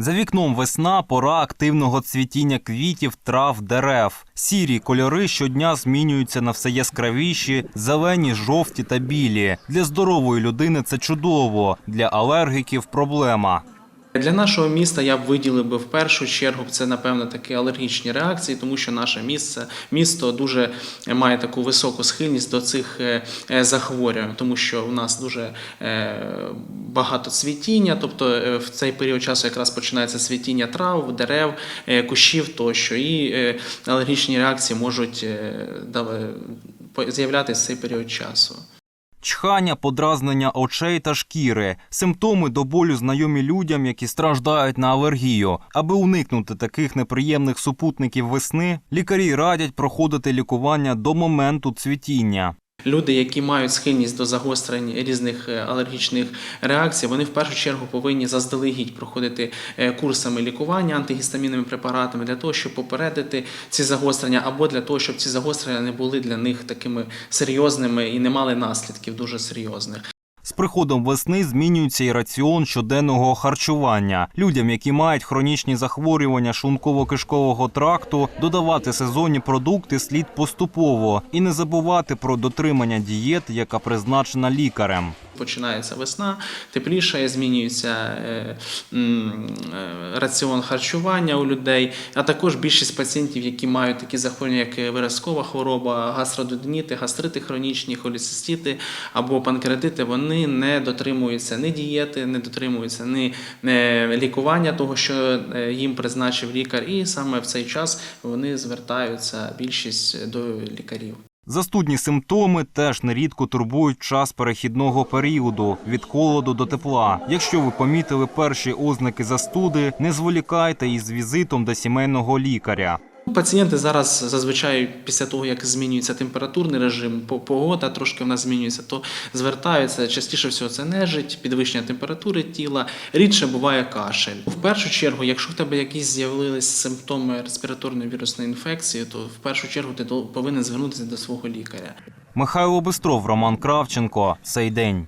За вікном весна пора активного цвітіння квітів, трав, дерев. Сірі кольори щодня змінюються на все яскравіші, зелені, жовті та білі. Для здорової людини це чудово, для алергіків проблема. Для нашого міста я б виділив би в першу чергу це напевно такі алергічні реакції, тому що наше місце місто дуже має таку високу схильність до цих е, е, захворювань, тому що у нас дуже е, багато цвітіння, тобто в цей період часу якраз починається цвітіння трав, дерев, кущів тощо, і алергічні реакції можуть з'являтися в цей період часу. Чхання, подразнення очей та шкіри симптоми до болю знайомі людям, які страждають на алергію. Аби уникнути таких неприємних супутників весни, лікарі радять проходити лікування до моменту цвітіння. Люди, які мають схильність до загострень різних е, алергічних реакцій, вони в першу чергу повинні заздалегідь проходити е, курсами лікування антигістамінними препаратами для того, щоб попередити ці загострення, або для того, щоб ці загострення не були для них такими серйозними і не мали наслідків дуже серйозних. З приходом весни змінюється і раціон щоденного харчування. Людям, які мають хронічні захворювання шунково-кишкового тракту, додавати сезонні продукти слід поступово і не забувати про дотримання дієт, яка призначена лікарем. Починається весна, тепліше, змінюється е, е, раціон харчування у людей, а також більшість пацієнтів, які мають такі захворювання, як виразкова хвороба, гастрододеніти, гастрити хронічні, холецистити або панкреатити, вони не дотримуються ні дієти, не дотримуються ні е, лікування того, що е, їм призначив лікар, і саме в цей час вони звертаються більшість до лікарів. Застудні симптоми теж нерідко турбують час перехідного періоду від холоду до тепла. Якщо ви помітили перші ознаки застуди, не зволікайте із візитом до сімейного лікаря. Пацієнти зараз зазвичай після того, як змінюється температурний режим, по- погода трошки в нас змінюється, то звертаються частіше всього це нежить, підвищення температури тіла, рідше буває кашель. В першу чергу, якщо в тебе якісь з'явились симптоми респіраторної вірусної інфекції, то в першу чергу ти повинен звернутися до свого лікаря. Михайло Бистров, Роман Кравченко. Цей день.